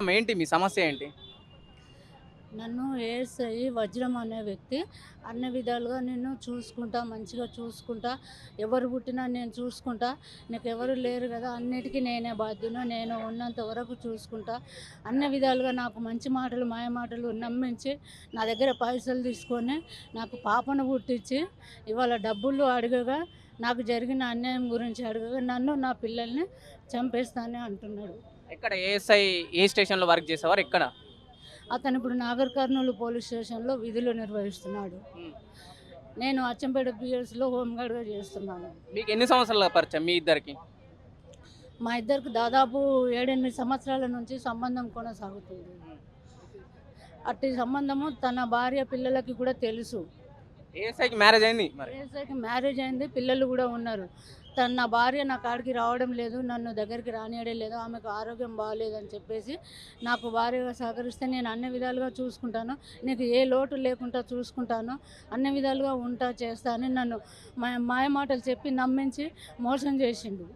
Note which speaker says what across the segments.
Speaker 1: ఏంటి? మీ సమస్య ఏంటి?
Speaker 2: నన్ను ఏఎస్ఐ వజ్రం అనే వ్యక్తి అన్ని విధాలుగా నేను చూసుకుంటా మంచిగా చూసుకుంటా ఎవరు పుట్టినా నేను చూసుకుంటా. నీకు ఎవరు లేరు కదా అన్నిటికీ నేనే బాధ్యును. నేను ఉన్నంత వరకు చూసుకుంటా. అన్ని విధాలుగా నాకు మంచి మాటలు మాయ మాటలు నమ్మించి నా దగ్గర పైసలు తీసుకొని నాకు పాపను పుట్టించి ఇవాళ డబ్బులు అడగగా నాకు జరిగిన అన్యాయం గురించి అడగగా నన్ను నా పిల్లల్ని చంపేస్తానే అంటున్నాడు.
Speaker 1: ఎక్కడ ఏఎస్ఐ ఏ స్టేషన్లో వర్క్ చేసేవారు? ఎక్కడ?
Speaker 2: అతను ఇప్పుడు నాగర్ కర్నూలు పోలీస్ స్టేషన్లో విధులు నిర్వహిస్తున్నాడు. నేను అచ్చంపేట పిఎస్లో హోంగార్డ్గా చేస్తున్నాను.
Speaker 1: మీకు ఎన్ని సంవత్సరాల పరిచయం మీ ఇద్దరికి?
Speaker 2: మా ఇద్దరికి దాదాపు ఏడెనిమిది సంవత్సరాల నుంచి సంబంధం కొనసాగుతుంది. అట్టి సంబంధము తన భార్య పిల్లలకి కూడా తెలుసు.
Speaker 1: ఏఎస్ఐకి మ్యారేజ్ అయింది?
Speaker 2: ఏసైకి మ్యారేజ్ అయింది? పిల్లలు కూడా ఉన్నారు. తన నా భార్య నా కాడికి రావడం లేదు నన్ను దగ్గరికి రానియడం లేదు ఆమెకు ఆరోగ్యం బాగాలేదని చెప్పేసి నాకు భార్యగా సహకరిస్తే నేను అన్ని విధాలుగా చూసుకుంటాను నీకు ఏ లోటు లేకుండా చూసుకుంటాను అన్ని విధాలుగా ఉంటా చేస్తా అని నన్ను మా- మాయ మాటలు చెప్పి నమ్మించి మోసం చేసిండు.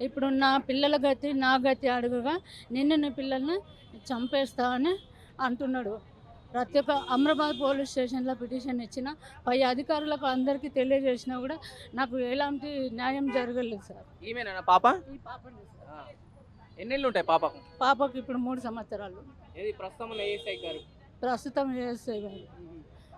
Speaker 2: ఇప్పుడు నా పిల్లల గతి నా గతి అడుగుగా నిన్ను నీ పిల్లల్ని చంపేస్తా అని అంటున్నాడు. ప్రతి ఒక్క అమరాబాద్ పోలీస్ స్టేషన్లో పిటిషన్ ఇచ్చిన పై అధికారులకు అందరికీ తెలియజేసినా కూడా నాకు ఎలాంటి న్యాయం జరగలేదు సార్.
Speaker 1: ఈమెనా పాప?
Speaker 2: ఈ పాపని సార్.
Speaker 1: ఆ. ఎన్నేళ్ళు ఉంటాయి పాపకు
Speaker 2: పాపకి ఇప్పుడు మూడు సంవత్సరాలు.
Speaker 1: ప్రస్తుతం ఉన్న ఏఎస్ఐ గారు?
Speaker 2: ప్రస్తుతం ఏఎస్ఐ గారు.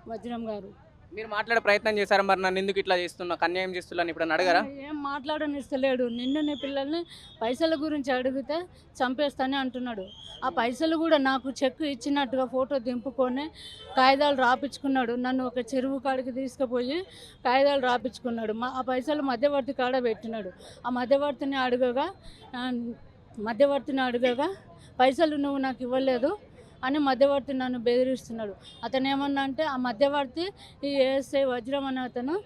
Speaker 2: వజ్రం గారు.
Speaker 1: మీరు మాట్లాడే ప్రయత్నం చేశారు? మరి నన్ను ఎందుకు ఇట్లా చేస్తున్నా? అన్యాయం చేస్తున్నాను ఇప్పుడు అడగరా?
Speaker 2: ఏం మాట్లాడనిస్తలేడు. నిన్ను నీ పిల్లల్ని పైసల గురించి అడిగితే చంపేస్తానే అంటున్నాడు. ఆ పైసలు కూడా నాకు చెక్ ఇచ్చినట్టుగా ఫోటో దింపుకొని కాగితాలు రాపించుకున్నాడు నన్ను ఒక చెరువు కాడికి తీసుకుపోయి కాగితాలు రాపించుకున్నాడు మా ఆ పైసలు మధ్యవర్తి కాడ పెట్టినాడు. ఆ మధ్యవర్తిని అడగగా మధ్యవర్తిని అడగగా పైసలు నువ్వు నాకు ఇవ్వలేదు. అని మధ్యవర్తి నన్ను బెదిరిస్తున్నాడు. అతను ఏమన్నా అంటే ఆ మధ్యవర్తి ఈ ఏఎస్ఐ వజ్రం అనే అతను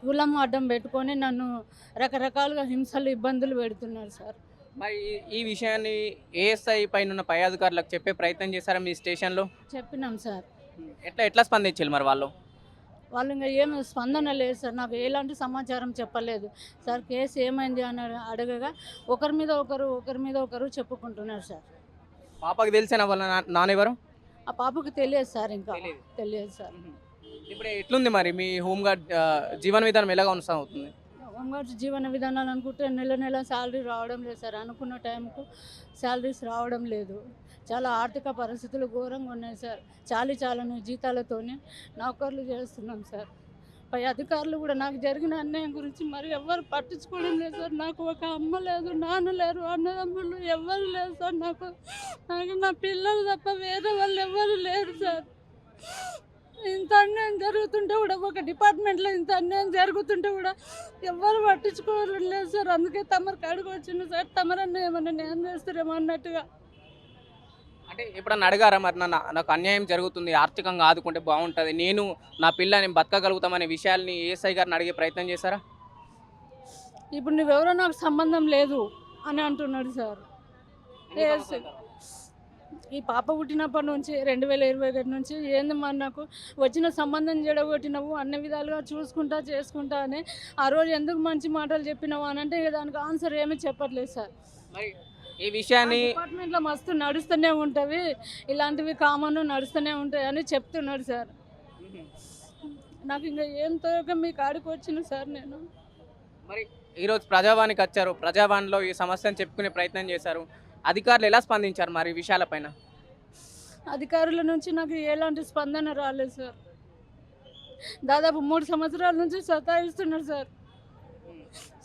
Speaker 2: కులం అడ్డం పెట్టుకొని నన్ను రకరకాలుగా హింసలు ఇబ్బందులు పెడుతున్నారు సార్.
Speaker 1: మరి ఈ- విషయాన్ని ఏఎస్ఐ పైన పై అధికారులకు చెప్పే ప్రయత్నం చేశారా మీ స్టేషన్లో?
Speaker 2: చెప్పినాం సార్.
Speaker 1: ఎట్లా ఎట్లా స్పందించాలి మరి వాళ్ళు?
Speaker 2: వాళ్ళు ఇంకా ఏం స్పందన లేదు సార్. నాకు ఎలాంటి సమాచారం చెప్పలేదు. సార్ కేసు ఏమైంది అని అడగగా ఒకరి మీద ఒకరు ఒకరి మీద ఒకరు చెప్పుకుంటున్నారు సార్.
Speaker 1: పాపకి తెలిసిన వాళ్ళ నా- నాన్నెవరు?
Speaker 2: ఆ పాపకు తెలియదు సార్ ఇంకా.
Speaker 1: తెలియదు.
Speaker 2: తెలియదు సార్.
Speaker 1: ఇప్పుడు ఎట్లుంది మరి? మీ హోంగార్డ్ ఆ, జీవన విధానం ఎలా కొనసాగుతుంది
Speaker 2: హోంగార్డ్స్ జీవన విధానాలు అనుకుంటే నెల నెల శాలరీ రావడం లేదు సార్. అనుకున్న టైంకు శాలరీస్ రావడం లేదు. చాలా ఆర్థిక పరిస్థితులు ఘోరంగా ఉన్నాయి సార్. చాలి చాలని జీతాలతోనే నౌకర్లు చేస్తున్నాం సార్. పై అధికారులు కూడా నాకు జరిగిన అన్యాయం గురించి మరి ఎవరు పట్టించుకోవడం లేదు సార్. నాకు ఒక అమ్మ లేదు నాన్న లేరు అన్నదమ్ములు ఎవరు లేరు సార్. నాకు నాకు నా పిల్లలు తప్ప వేరే వాళ్ళు ఎవరు లేరు సార్. ఇంత అన్యాయం జరుగుతుంటే కూడా ఒక డిపార్ట్మెంట్లో ఇంత అన్యాయం జరుగుతుంటే కూడా ఎవరు పట్టించుకోవడం లేదు సార్. అందుకే తమరికి కాడికి వచ్చింది సార్. తమరన్నా ఏమన్నా న్యాయం చేస్తారేమో అన్నట్టుగా.
Speaker 1: అంటే ఎప్పుడన్నా అడగారా మరి నన్ను? నాకు అన్యాయం జరుగుతుంది ఆర్థికంగా ఆదుకుంటే బాగుంటుంది నేను నా పిల్లని బతకగలుగుతామనే విషయాల్ని ఏఎస్ఐ గారిని అడిగే ప్రయత్నం చేశారా?
Speaker 2: ఇప్పుడు నువ్వెవరో నాకు సంబంధం లేదు అని అంటున్నాడు సార్. ఈ పాప పుట్టినప్పటి నుంచి రెండు వేల ఇరవై ఒకటి నుంచి ఏంది మరి నాకు? వచ్చిన సంబంధం చెడగొట్టినవు అన్ని విధాలుగా చూసుకుంటా చేసుకుంటా అని ఆ రోజు ఎందుకు మంచి మాటలు చెప్పినావు అని అంటే దానికి ఆన్సర్ ఏమీ చెప్పట్లేదు సార్.
Speaker 1: ఈ విషయాన్ని
Speaker 2: డిపార్ట్మెంట్లో మస్తు నడుస్తూనే ఉంటవి ఇలాంటివి కామన్ నడుస్తూనే ఉంటాయి అని చెప్తున్నాడు సార్. నాకు ఇంకా ఏం తోక మీ కాడికి వచ్చిన సార్ నేను.
Speaker 1: మరి ఈరోజు ప్రజావానికి వచ్చారు. ప్రజావాణిలో ఈ సమస్యను చెప్పుకునే ప్రయత్నం చేశారు. అధికారులు ఎలా స్పందించారు మరి ఈ విషయాలపైన
Speaker 2: అధికారుల నుంచి నాకు ఎలాంటి స్పందన రాలేదు సార్. దాదాపు మూడు సంవత్సరాల నుంచి సతాయిస్తున్నారు సార్.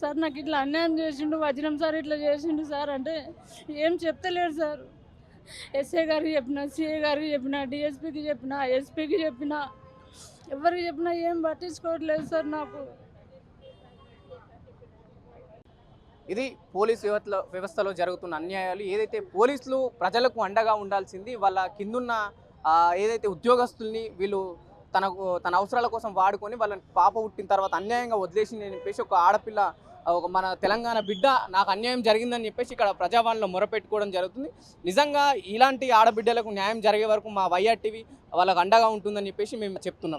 Speaker 2: సార్ నాకు ఇట్లా అన్యాయం చేసిండు వజ్రం సార్ ఇట్లా చేసిండు సార్ అంటే ఏం చెప్తలేరు సార్. ఎస్ఏ గారికి చెప్పిన సిఏ గారికి చెప్పిన డిఎస్పికి చెప్పిన ఎస్పీకి చెప్పిన ఎవరికి చెప్పినా ఏం పట్టించుకోవట్లేదు సార్ నాకు.
Speaker 1: ఇది పోలీస్ వ్యవస్థలో వ్యవస్థలో జరుగుతున్న అన్యాయాలు. ఏదైతే పోలీసులు ప్రజలకు అండగా ఉండాల్సింది వాళ్ళ కిందున్న ఏదైతే ఉద్యోగస్తుల్ని వీళ్ళు తనకు తన అవసరాల కోసం వాడుకొని వాళ్ళని పాప పుట్టిన తర్వాత అన్యాయంగా వదిలేసింది అని చెప్పేసి ఒక ఆడపిల్ల ఒక మన తెలంగాణ బిడ్డ నాకు అన్యాయం జరిగిందని చెప్పేసి ఇక్కడ ప్రజావాణిలో మొరపెట్టుకోవడం జరుగుతుంది. నిజంగా ఇలాంటి ఆడబిడ్డలకు న్యాయం జరిగే వరకు మా వైఆర్టీవీ వాళ్ళకు అండగా ఉంటుందని చెప్పేసి మేము చెప్తున్నాం.